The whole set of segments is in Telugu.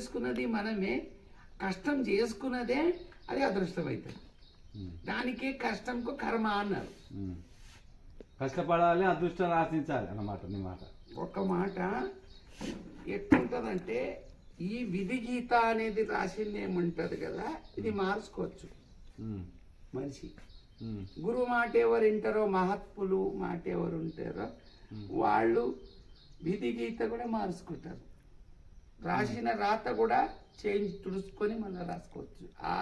చేసుకున్నది మనమే కష్టం చేసుకున్నదే అది అదృష్టం అవుతుంది దానికే కష్టంకు కర్మ అన్నారు. కష్టపడాలి అదృష్టాన్ని ఆశించాలి అన్నమాట నీ మాట. ఒక మాట ఎట్లుంటుందంటే ఈ విధి గీత అనేది రాసింది ఏముంటది కదా ఇది మార్చుకోవచ్చు. మనిషి. గురువు మాట ఎవరు వింటారో మహాత్ములు మాట ఎవరు ఉంటారో వాళ్ళు విధి గీత కూడా మార్చుకుంటారు. రాసిన రాత కూడా చేంజ్ తుడుచుకొని మళ్ళీ రాసుకోవచ్చు. ఆ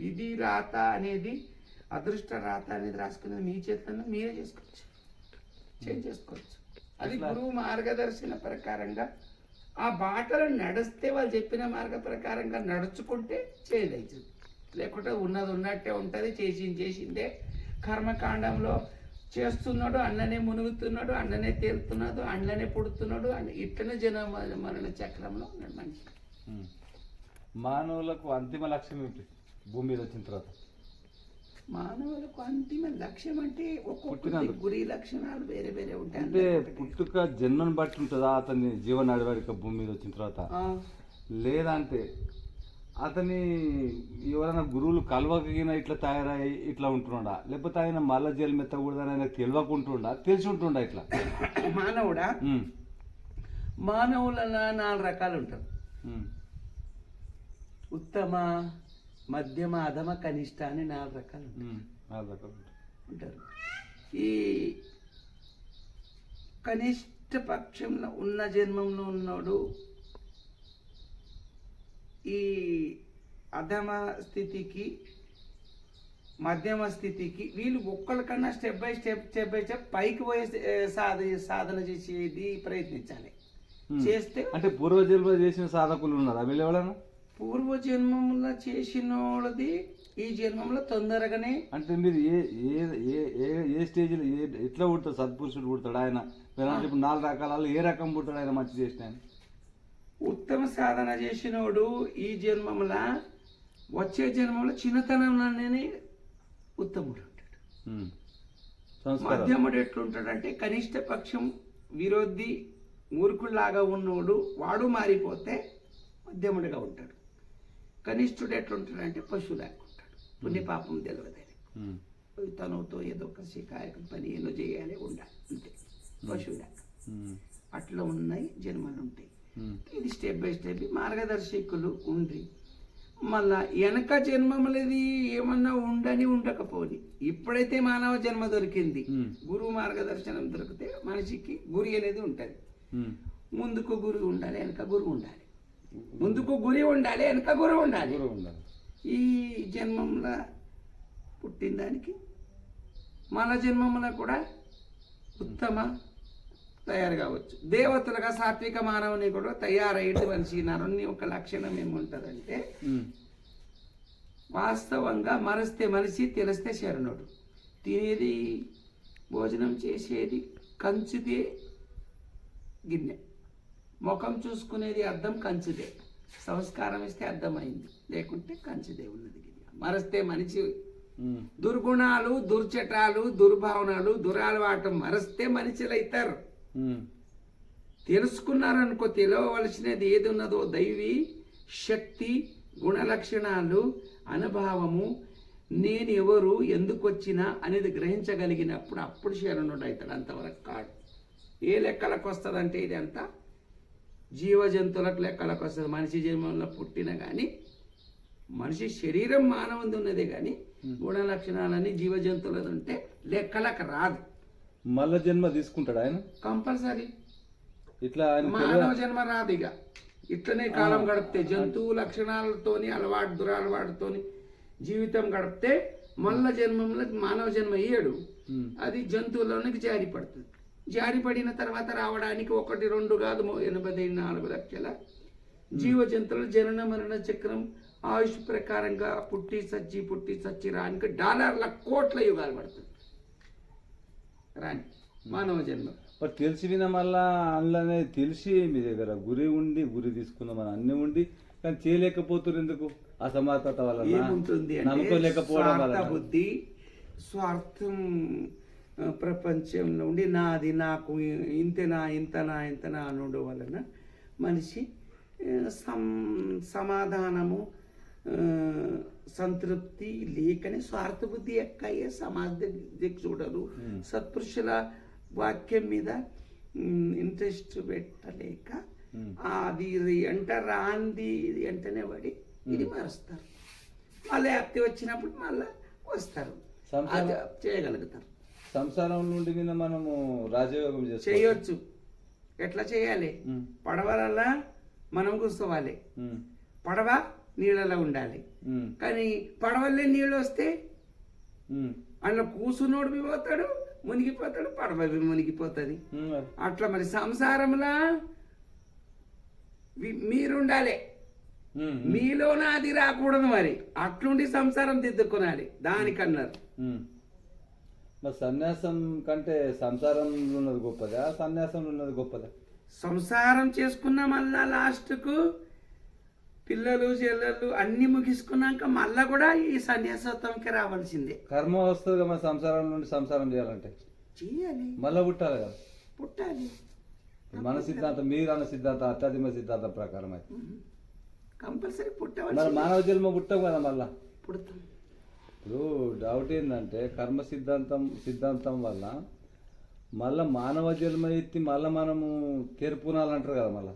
విధి రాత అనేది అదృష్ట రాత అనేది రాసుకునేది మీ చేతుల్లో మీరే చేసుకోవచ్చు. చేంజ్ చేసుకోవచ్చు. అది గురువు మార్గదర్శన ప్రకారంగా ఆ బాటలో నడిస్తే వాళ్ళు చెప్పిన మార్గ ప్రకారంగా నడుచుకుంటే చేంజ్ అవుతుంది లేకుంటే ఉన్నది ఉన్నట్టే ఉంటుంది చేసింది చేసిందే. కర్మకాండంలో చేస్తున్నాడు అన్ననే మునుగుతున్నాడు అన్ననే తేలుతున్నాడు అన్ననే పుడుతున్నాడు ఇట్లనే జన మరణ చక్రంలో ఉన్నాడు మనిషి. మానవులకు అంతిమ లక్ష్యం ఏమిటి భూమి మీద వచ్చిన తర్వాత మానవులకు అంతిమ లక్ష్యం అంటే పుట్టినందుకు. గురి లక్షణాలు వేరే వేరే ఉంటాయి అంటే. పుట్టుక జన్మను బట్టి ఉంటుందా అతని జీవన నడవడిక భూమి మీద వచ్చిన తర్వాత లేదంటే అతని ఎవరైనా గురువులు కలవకగిన ఇట్లా తయారై ఇట్లా ఉంటున్నాడా లేకపోతే ఆయన మల్ల జైలు మెత్తకూడదని ఆయన తెలియకుంటుండా? తెలిసి ఉంటుండా ఇట్లా? మానవుడా? మానవులలో నాలుగు రకాలు ఉంటారు. ఉత్తమ మధ్యమ అధమ కనిష్ట అని నాలుగు రకాలు నాలుగు రకాలు. ఉంటారు. ఈ కనిష్ట పక్షంలో ఉన్న జన్మంలో ఉన్నాడు ఈ అధమ స్థితికి మధ్యమ స్థితికి వీళ్ళు ఒక్కరికన్నా step by step step by step పైకి పోయే సాధ సాధన చేసేది ప్రయత్నించాలి. చేస్తే అంటే పూర్వజన్మ చేసిన సాధకులు ఉన్నారా వీళ్ళు ఎవరైనా? పూర్వ జన్మంలో చేసినోళ్ళది ఈ జన్మంలో తొందరగానే అంటే మీరు ఏ ఏ ఏ ఏ ఏ స్టేజ్లో ఏ ఎట్లా పుడతాడు సత్పురుషుడు పుడతాడు ఆయన? ఇప్పుడు నాలుగు రకాలలో ఏ రకం పుడతాడు ఆయన మంచి చేసిన ఉత్తమ సాధన చేసినోడు ఈ జన్మముల వచ్చే జన్మంలో చిన్నతనంలోనే ఉత్తముడు ఉంటాడు మధ్యముడు ఎట్లుంటాడంటే కనిష్ట పక్షం విరోధి మూర్ఖుల్లాగా ఉన్నోడు వాడు మారిపోతే మధ్యముడిగా ఉంటాడు. కనిష్ఠుడు ఎట్లుంటాడంటే పశువులాగా ఉంటాడు. పుణ్యపాపం తెలియదని. తనతో ఏదో ఒక శికాయకం పని ఏదో చేయాలి ఉండాలి. అంతే. పశువులాగా. అట్లా ఉన్నాయి జన్మలు ఉంటాయి. ఇది స్టెప్ బై స్టెప్ మార్గదర్శకులు ఉండి మళ్ళా వెనక జన్మములది ఏమన్నా ఉండని ఉండకపోని. ఇప్పుడైతే మానవ జన్మ దొరికింది. ఉమ్. గురువు మార్గదర్శనం దొరికితే మనిషికి గురి అనేది ఉంటుంది. ఉమ్. ముందుకు గురి ఉండాలి వెనక గురువు ఉండాలి. ముందుకు గురి ఉండాలి వెనక గురువు ఉండాలి. ఈ జన్మంలో పుట్టిన దానికి మన జన్మములో కూడా ఉత్తమ తయారు కావచ్చు దేవతలుగా సాత్విక మానవుని కూడా తయారయ్యేటి మనిషి నరుని ఒక లక్షణం ఏముంటుందంటే. వాస్తవంగా మరస్తే మనిషి తెలిస్తే శరణుడు తినేది భోజనం చేసేది కంచుదే గిన్నె ముఖం చూసుకునేది అర్థం కంచుదే సంస్కారం ఇస్తే అర్థమైంది లేకుంటే కంచుదే ఉన్నది గిన్నె మరస్తే మనిషి. దుర్గుణాలు దుర్చటాలు దుర్భావనాలు దురాలవాటు మరస్తే మనుషులు అవుతారు. తెలుసుకున్నారనుకో తెలియవలసినది ఏది ఉన్నదో దైవీ శక్తి గుణలక్షణాలు అనుభావము నేను ఎవరు ఎందుకు వచ్చినా అనేది గ్రహించగలిగినప్పుడు అప్పుడు శరణుడు అవుతాడు అంతవరకు కాడు. ఏ లెక్కలకు వస్తుందంటే ఇది అంతా? జీవ జంతువులకు లెక్కలకు వస్తుంది. మనిషి జన్మంలో పుట్టిన కానీ మనిషి శరీరం మానవుంది ఉన్నదే కానీ గుణ లక్షణాలన్నీ జీవ జంతువులది ఉంటే లెక్కలకు రాదు. మళ్ళా జన్మ తీసుకుంటాడు ఆయన? కంపల్సరీ. ఇట్లా ఆయన మానవ జన్మ రాదు ఇక ఇట్లనే కాలం గడిపితే జంతువు లక్షణాలతోని అలవాటు దురలవాటుతోని జీవితం గడిపితే మళ్ళా జన్మంలో మానవ జన్మ ఇయ్యడు. అది జంతువులోనికి జారి పడుతుంది జారి పడిన తర్వాత రావడానికి ఒకటి రెండు కాదు ఎనభై నాలుగు లక్షల జీవ జంతువుల జనన మరణ చక్రం ఆయుష్ ప్రకారంగా పుట్టి సచ్చి పుట్టి సచ్చి రానికి డాలర్ల కోట్ల యుగాలు పడుతుంది. రాని మానవ జన్మ. మరి తెలిసి విన మళ్ళా అందులోనే తెలిసి మీ దగ్గర గురి ఉండి గురి తీసుకుందామని అన్ని ఉండి కానీ చేయలేకపోతున్నారు ఎందుకు? అసమర్థత వల్ల ఏముంటుంది నమ్ముకోలేకపోవడం వల్ల బుద్ధి స్వార్థం ప్రపంచంలో ఉండి నాది నాకు ఇంతనా ఇంతనా ఇంతనా అనుడు వలన మనిషి సమాధానము సంతృప్తి లేకనే స్వార్థ బుద్ధి ఎక్కయ్యే సమాజ చూడరు సత్పురుషుల వాక్యం మీద ఇంట్రెస్ట్ పెట్టలేక. అది ఇది ఎంట రాంది ఇది వెంటనే పడి ఇది మారుస్తారు. మళ్ళీ వ్యాప్తి వచ్చినప్పుడు మళ్ళీ వస్తారు. చేయగలుగుతారు. సంసారం నుండి మీద మనము రాజయోగం చేయొచ్చు. ఎట్లా చేయాలి? పడవలల్లా మనం కూర్చోవాలి. పడవ నీళ్ళలో ఉండాలి. కానీ పడవల్లే నీళ్ళు వస్తే అందులో కూసునోడు పోతాడు మునిగిపోతాడు పడవ మునిగిపోతుంది. అట్లా మరి సంసారంలో మీరుండాలి. మీలోన అది రాకూడదు మరి. అట్లుండి సంసారం దిద్దుకోనాలి. దానికన్నారు. మరి సన్యాసం కంటే సంసారంలో ఉన్నది గొప్పదా? సన్యాసంలో ఉన్నది గొప్పదా? సంసారం చేసుకున్న మళ్ళా లాస్ట్కు పిల్లలు చెల్లెళ్ళు అన్ని ముగించుకున్నాక మళ్ళా కూడా ఈ సన్యాసత్వంకి రావాల్సిందే. కర్మ వస్తుంది కదా మరి సంసారం నుండి సంసారం చేయాలంటే. చేయాలి. మళ్ళీ పుట్టాలి కదా. పుట్టాలి. మన సిద్ధాంతం మీరు అన్న సిద్ధాంతం అత్యాధిక సిద్ధాంతం ప్రకారం అయితే. కంపల్సరీ మరి పుట్టవలసిందే మానవ జన్మ పుట్టాం కదా మళ్ళా. పుడతాం. ఇప్పుడు డౌట్ ఏంటంటే కర్మ సిద్ధాంతం సిద్ధాంతం వల్ల మళ్ళా మానవ జన్మ ఎత్తి మళ్ళా మనము తెరుపునాలంటారు కదా మళ్ళా.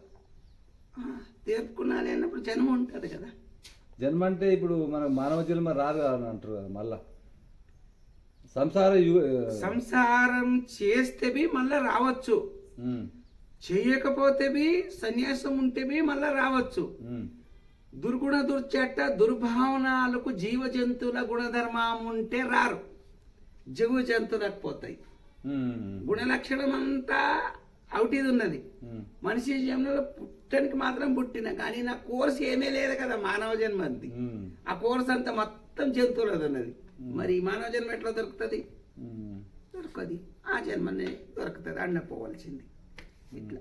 తీర్పుకున్నాను అన్నప్పుడు జన్మ ఉంటుంది కదా. జన్మ అంటే ఇప్పుడు మనకు మానవ జన్మ రాదు అని అంటారు కదా మళ్ళా. సంసార యు- సంసారం చేస్తే బి మళ్ళా రావచ్చు. ఉమ్, చేయకపోతే బి సన్యాసం ఉంటే బి మళ్ళా రావచ్చు. ఉమ్, దుర్గుణ దుర్చట దుర్భావనాలకు జీవ జంతువుల గుణధర్మం ఉంటే రారు. జీవ జంతువులకు పోతాయి. ఉమ్, గుణ లక్షణం అంతా అవుటిది ఉన్నది. ఉమ్, మనిషి జన్మలో పుట్టడానికి మాత్రం పుట్టిన కానీ నా కోర్స్ ఏమీ లేదు కదా మానవ జన్మ అంది. ఆ కోర్స్ అంతా మొత్తం జంతువులది ఉన్నది. మరి మానవ జన్మ ఎట్లా దొరుకుతుంది? దొరకది. ఆ జన్మనే దొరుకుతుంది అన్న పోవలసింది. ఇట్లా.